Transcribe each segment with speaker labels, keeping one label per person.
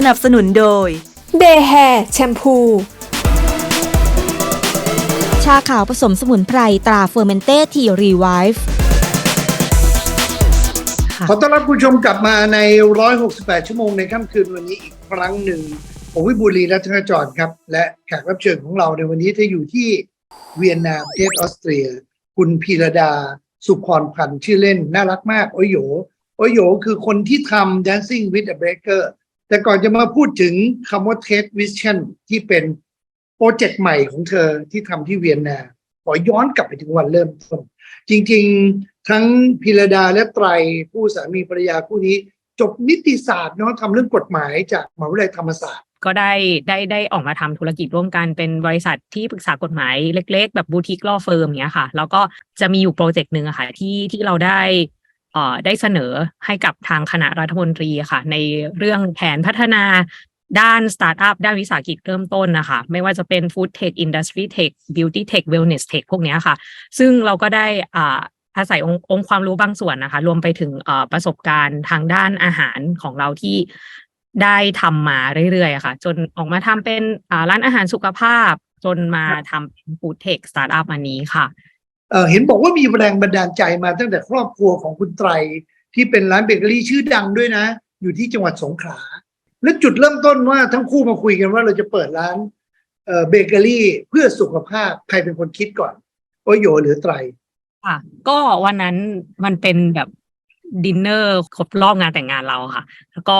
Speaker 1: สนับสนุนโดย
Speaker 2: เดย์แฮร์แชมพู
Speaker 3: ชาขาวผสมสมุนไพรตราเฟอร์เมนเต้ทีรีไวฟ์
Speaker 4: ขอต้อนรับคุณผู้ชมกลับมาใน 168 ชั่วโมงในค่ำคืนวันนี้อีกครั้งหนึ่ง ผมวิบูลย์ลีรัตนจรครับ และแขกรับเชิญของเราในวันนี้จะอยู่ที่เวียนนาประเทศออสเตรีย คุณพีรดา สุพรพันธ์ชื่อเล่นน่ารักมาก โอโยโอโยคือคนที่ทำ Dancing with a Breaker แต่ก่อนจะมาพูดถึงคำว่า Tate Vision ที่เป็นโปรเจกต์ใหม่ของเธอที่ทำที่เวียนนา ขอย้อนกลับไปถึงวันเริ่มต้น จริงๆ ทั้งพิรดาและไตรผู้สามีภรรยาคู่นี้จบนิติศาสตร์เนาะทำเรื่องกฎหมายจากมหาวิทยาลัยธรรมศาสตร์
Speaker 5: ก็ได้ได้ได้ออกมาทำธุรกิจร่วมกันเป็นบริษัทที่ปรึกษากฎหมายเล็ก ๆ แบบบูติกลอเฟิร์มเนี้ยค่ะ แล้วก็จะมีอยู่โปรเจกต์หนึ่งอะค่ะที่ที่เราได้ ได้เสนอให้กับทางคณะรัฐมนตรีอะค่ะ ในเรื่องแผนพัฒนาด้านสตาร์ทอัพด้านวิสาหกิจเริ่มต้นนะคะ ไม่ว่าจะเป็นฟู้ดเทคอินดัสทรีเทคบิวตี้เทคเวลเนสเทคพวกเนี้ยค่ะ ซึ่งเราก็ได้อ่าอาศัยองค์องค์ความรู้บางส่วนนะคะ รวมไปถึงเอ่อประสบการณ์ทางด้านอาหารของเราที่ได้ทำมาเรื่อยๆอะค่ะ จนออกมาทำเป็นอ่าร้านอาหารสุขภาพ จนมาทำเป็นฟู้ดเทคสตาร์ทอัพอันนี้ค่ะ
Speaker 4: เห็นบอกว่ามีแรงบันดาลใจมาตั้งแต่ครอบครัวของคุณไตร ที่เป็นร้านเบเกอรี่ชื่อดังด้วยนะ อยู่ที่จังหวัดสงขลาและจุดเริ่มต้นว่าทั้งคู่มาคุยกันว่าเราจะเปิดร้านเบเกอรี่เพื่อสุขภาพใครเป็นคนคิดก่อนโอโยหรือไตร
Speaker 5: ค่ะ ก็วันนั้นมันเป็นแบบดินเนอร์ครบรอบงานแต่งงานเราค่ะ แล้วก็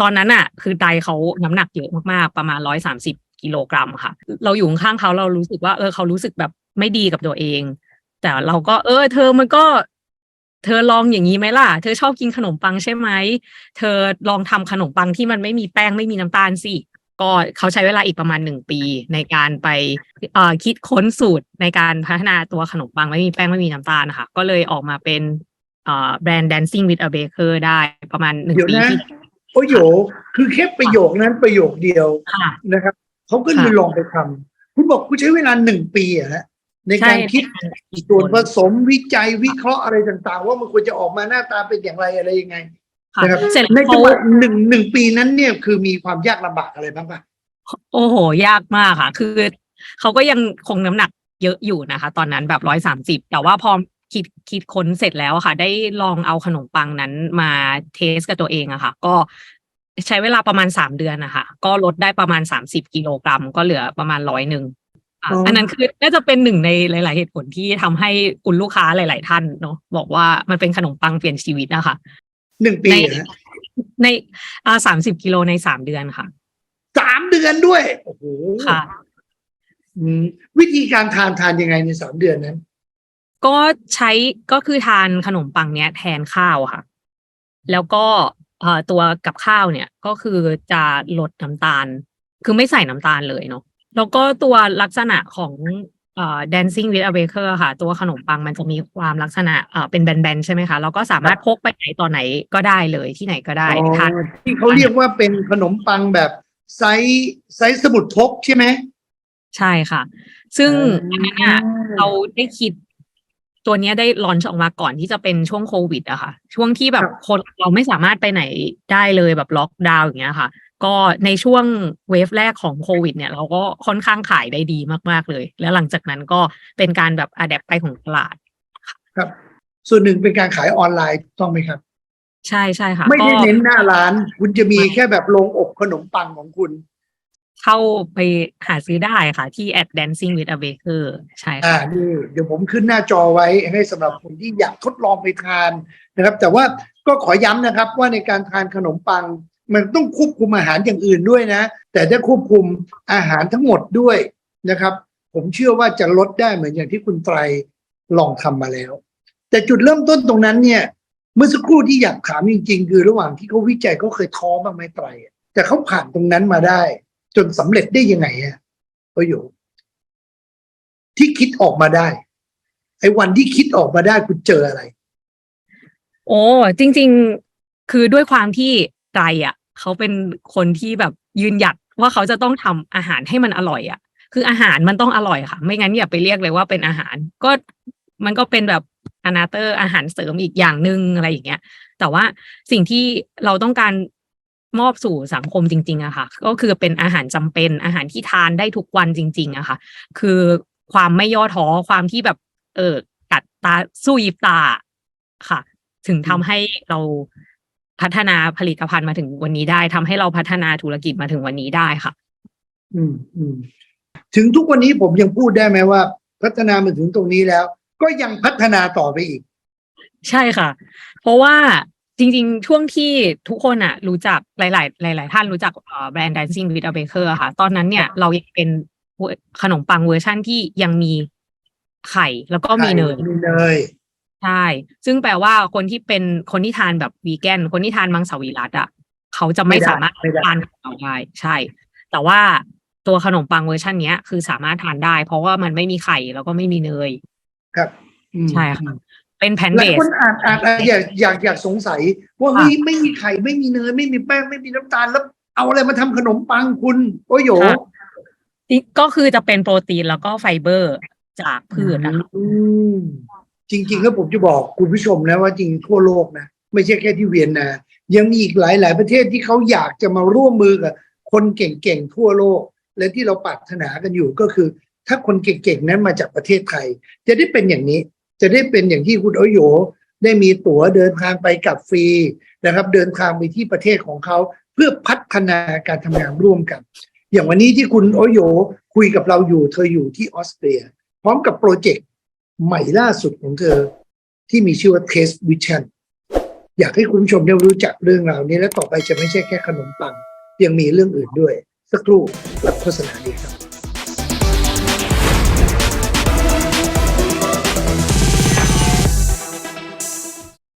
Speaker 5: ตอนนั้นอะ คือไตเขาน้ำหนักเยอะมากๆ ประมาณร้อยสามสิบกิโลกรัมค่ะ เราอยู่ข้างเขาเรารู้สึกว่าเออเขารู้สึกแบบ ไม่ดีกับตัวเอง แต่เราก็ เออ เธอมันก็ เธอลองอย่างนี้ไหมล่ะ เธอชอบกินขนมปังใช่ไหมเธอลองทำขนมปังที่มันไม่มีแป้งไม่มีน้ำตาลสิก็เขาใช้เวลาอีกประมาณหนึ่งปีในการไปเอ่อคิดค้นสูตรในการพัฒนาตัวขนมปังไม่มีแป้งไม่มีน้ำตาลนะคะก็เลยออกมาเป็นเอ่อแบรนด์ Dancing with a Baker ได้ประมาณหนึ่ง
Speaker 4: เดี๋ยว
Speaker 5: ปี
Speaker 4: นะ
Speaker 5: ที่
Speaker 4: โอโยคือแค่ประโยคนั้นประโยคเดียว
Speaker 5: ค่ะ
Speaker 4: นะครับเขาก็เลย
Speaker 5: ค่ะ
Speaker 4: ลองไปทำคุณบอกคุณใช้เวลาหนึ่งปีอะฮะ ใน
Speaker 5: ใช่
Speaker 4: การคิด
Speaker 5: ในการคิด
Speaker 4: ส่วนผ
Speaker 5: ค้น
Speaker 4: สมวิจัยวิเคราะห์อะไรต่าง ๆ ว่ามันควรจะออกมาหน้าตาเป็นอย่างไรอะไรยังไง
Speaker 5: ค่ะ
Speaker 4: นะครับ
Speaker 5: เสร็จ
Speaker 4: ใน
Speaker 5: แล้ว
Speaker 4: จัง
Speaker 5: เขา
Speaker 4: หวะหนึ่งหนึ่งปีนั้นเนี่ยคือมีความยากลำบากอะไรบ้างปะ
Speaker 5: โอ้โห ยากมากค่ะ คือเขาก็ยังคงน้ำหนักเยอะอยู่นะคะ ตอนนั้นแบบร้อยสามสิบแต่ว่าพอคิดคิดค้นเสร็จแล้วอะค่ะ ได้ลองเอาขนมปังนั้นมาเทสกับตัวเองอะค่ะ ก็ใช้เวลาประมาณสามเดือนนะคะก็ลดได้ประมาณสามสิบกิโลกรัม ก็เหลือประมาณร้อยหนึ่ง อะอันนั้นคือน่าจะเป็นหนึ่งในหลาย ๆ เหตุผลที่ทำให้คุณลูกค้าหลาย ๆ ท่านเนาะบอกว่ามันเป็นขนมปังเปลี่ยนชีวิตนะคะ
Speaker 4: หนึ่งปี
Speaker 5: ใน
Speaker 4: อะฮะ
Speaker 5: ในอ่าสามสิบกิโลในสามเดือนค่ะ
Speaker 4: สามเดือนด้วยโอ้โห
Speaker 5: ค่ะ
Speaker 4: อืมวิธีการทานทานยังไงในสามเดือนนั้น
Speaker 5: ก็ใช้ก็คือทานขนมปังเนี้ยแทนข้าวค่ะ แล้วก็เอ่อตัวกับข้าวเนี่ยก็คือจะลดน้ำตาล คือไม่ใส่น้ำตาลเลยเนาะ แล้วก็ตัวลักษณะของเอ่อ dancing with a baker ค่ะ ตัวขนมปังมันจะมีความลักษณะเอ่อเป็นแบนๆ ใช่ไหมคะแล้วก็สามารถพกไปไหนต่อไหนก็ได้เลยที่ไหนก็ได้ทาน
Speaker 4: อ๋อที่เขาเรียกว่าเป็นขนมปังแบบไซส์ไซส์สมุดพกใช่ไหม
Speaker 5: ใช่ค่ะ ซึ่ง
Speaker 4: อ่า
Speaker 5: อันนั้นอะเราได้คิดตัวเนี้ยได้ลอนช์ออกมาก่อนที่จะเป็นช่วงโควิดอะค่ะ ช่วงที่แบบคนเราไม่สามารถไปไหนได้เลยแบบล็อกดาวน์อย่างเงี้ยค่ะ ก็ในช่วงเวฟแรกของโควิดเนี่ย เราก็ค่อนข้างขายได้ดีมาก ๆ เลย แล้วหลังจากนั้นก็เป็นการแบบอัดแอปไปของตลาด
Speaker 4: ครับ ส่วนหนึ่งเป็นการขายออนไลน์ถูกต้องไหมครับ
Speaker 5: ใช่ใช่ค่ะ
Speaker 4: ไม่ได้
Speaker 5: ก็
Speaker 4: เน้นหน้าร้าน คุณจะมีแค่แบบโรงอบขนมปังของคุณ
Speaker 5: เข้าไปหาซื้อได้ค่ะ ที่ at dancing with a baker ใช่
Speaker 4: อ่า
Speaker 5: ค่ะ
Speaker 4: นี่เดี๋ยวผมขึ้นหน้าจอไว้ให้สำหรับคนที่อยากทดลองไปทานนะครับ แต่ว่าก็ขอย้ำนะครับว่าในการทานขนมปัง มันต้องควบคุมอาหารอย่างอื่นด้วยนะ แต่ถ้าควบคุมอาหารทั้งหมดด้วยนะครับ ผมเชื่อว่าจะลดได้เหมือนอย่างที่คุณไตรลองทำมาแล้ว แต่จุดเริ่มต้นตรงนั้นเนี่ย เมื่อสักครู่ที่อยากถามจริง ๆ คือระหว่างที่เขาวิจัยเขาเคยท้อบ้างไหมไตรแต่เขาผ่านตรงนั้นมาได้ จนสำเร็จได้ยังไงอะประโยชน์ที่คิดออกมาได้ ไอ้วันที่คิดออกมาได้คุณเจออะไร
Speaker 5: โอ้จริง ๆ คือด้วยความที่ ไตรอะเขาเป็นคนที่แบบยืนหยัดว่าเขาจะต้องทำอาหารให้มันอร่อยอะ คืออาหารมันต้องอร่อยค่ะ ไม่งั้นอย่าไปเรียกเลยว่าเป็นอาหาร ก็มันก็เป็นแบบอนาเตอร์อาหารเสริมอีกอย่างหนึ่งอะไรอย่างเงี้ย แต่ว่าสิ่งที่เราต้องการมอบสู่สังคมจริง ๆอะค่ะ ก็คือเป็นอาหารจำเป็นอาหารที่ทานได้ทุกวันจริง ๆอะค่ะ คือความไม่ย่อท้อความที่แบบ เออกัดตาสู้ยิบตาค่ะ ถึงทำให้เรา พัฒนาผลิตภัณฑ์มาถึงวันนี้ได้ทำให้เราพัฒนาธุรกิจมาถึงวันนี้ได้ค่ะ
Speaker 4: อืมอืมถึงทุกวันนี้ผมยังพูดได้ไหมว่า พัฒนามาถึงตรงนี้แล้ว ก็ยังพัฒนาต่อไปอีก
Speaker 5: ใช่ค่ะ เพราะว่าจริง ๆ ช่วงที่ทุกคนอะรู้จักหลาย ๆ หลาย ๆ ท่านรู้จักแบรนด์ Dancing with a Baker อะค่ะ ตอนนั้นเนี่ยเรายังเป็นขนมปังเวอร์ชั่นที่ยังมีไข่แล้วก็มีเนย
Speaker 4: มีเนย
Speaker 5: ใช่ ซึ่งแปลว่าคนที่เป็นคนที่ทานแบบวีแกน คนที่ทานมังสวิรัตอะ เขาจะไม่
Speaker 4: ไม่ได้
Speaker 5: สามารถ
Speaker 4: ไม่ได้
Speaker 5: ทานของเราได้ใช่ แต่ว่าตัวขนมปังเวอร์ชันเนี้ยคือสามารถทานได้ เพราะว่ามันไม่มีไข่แล้วก็ไม่มีเนย
Speaker 4: ครับอืม
Speaker 5: ใช่ค่ะ เป็นแพน
Speaker 4: ห
Speaker 5: เบ
Speaker 4: ลาย
Speaker 5: ส
Speaker 4: คนอ่านอ่านอ่านอยากอยากอยากสงสัย ว่า
Speaker 5: ค่ะ
Speaker 4: เฮ้ยไม่มีไข่ไม่มีเนยไม่มีแป้งไม่มีน้ำตาลแล้ว เอาอะไรมาทำขนมปังคุณโอ้โห
Speaker 5: ค่ะ ก็คือจะเป็นโปรตีนแล้วก็ไฟเบอร์จากพืชนะคะ
Speaker 4: อืม จริงๆแล้วผมจะบอกคุณผู้ชมนะว่าจริงทั่วโลกนะไม่ใช่แค่ที่เวียนนายังมีอีกหลายหลาย ๆ ประเทศที่เขาอยากจะมาร่วมมือกับคนเก่งๆทั่วโลก และที่เราปรารถนากันอยู่ก็คือ ถ้าคนเก่งๆนั้นมาจากประเทศไทย จะได้เป็นอย่างนี้ จะได้เป็นอย่างที่คุณโอโยได้มีตั๋วเดินทางไปกลับฟรีนะครับ เดินทางไปที่ประเทศของเขาเพื่อพัฒนาการทำงานร่วมกัน อย่างวันนี้ที่คุณโอโยคุยกับเราอยู่เธออยู่ที่ออสเตรีย พร้อมกับโปรเจกต์ ใหม่ล่าสุดของเธอ ที่มีชื่อว่า Taste Vision อยากให้คุณผู้ชมได้รู้จักเรื่องราวนี้และต่อไปจะไม่ใช่แค่ขนมปัง ยังมีเรื่องอื่นด้วย สักครู่หลังโฆษณาดีครับ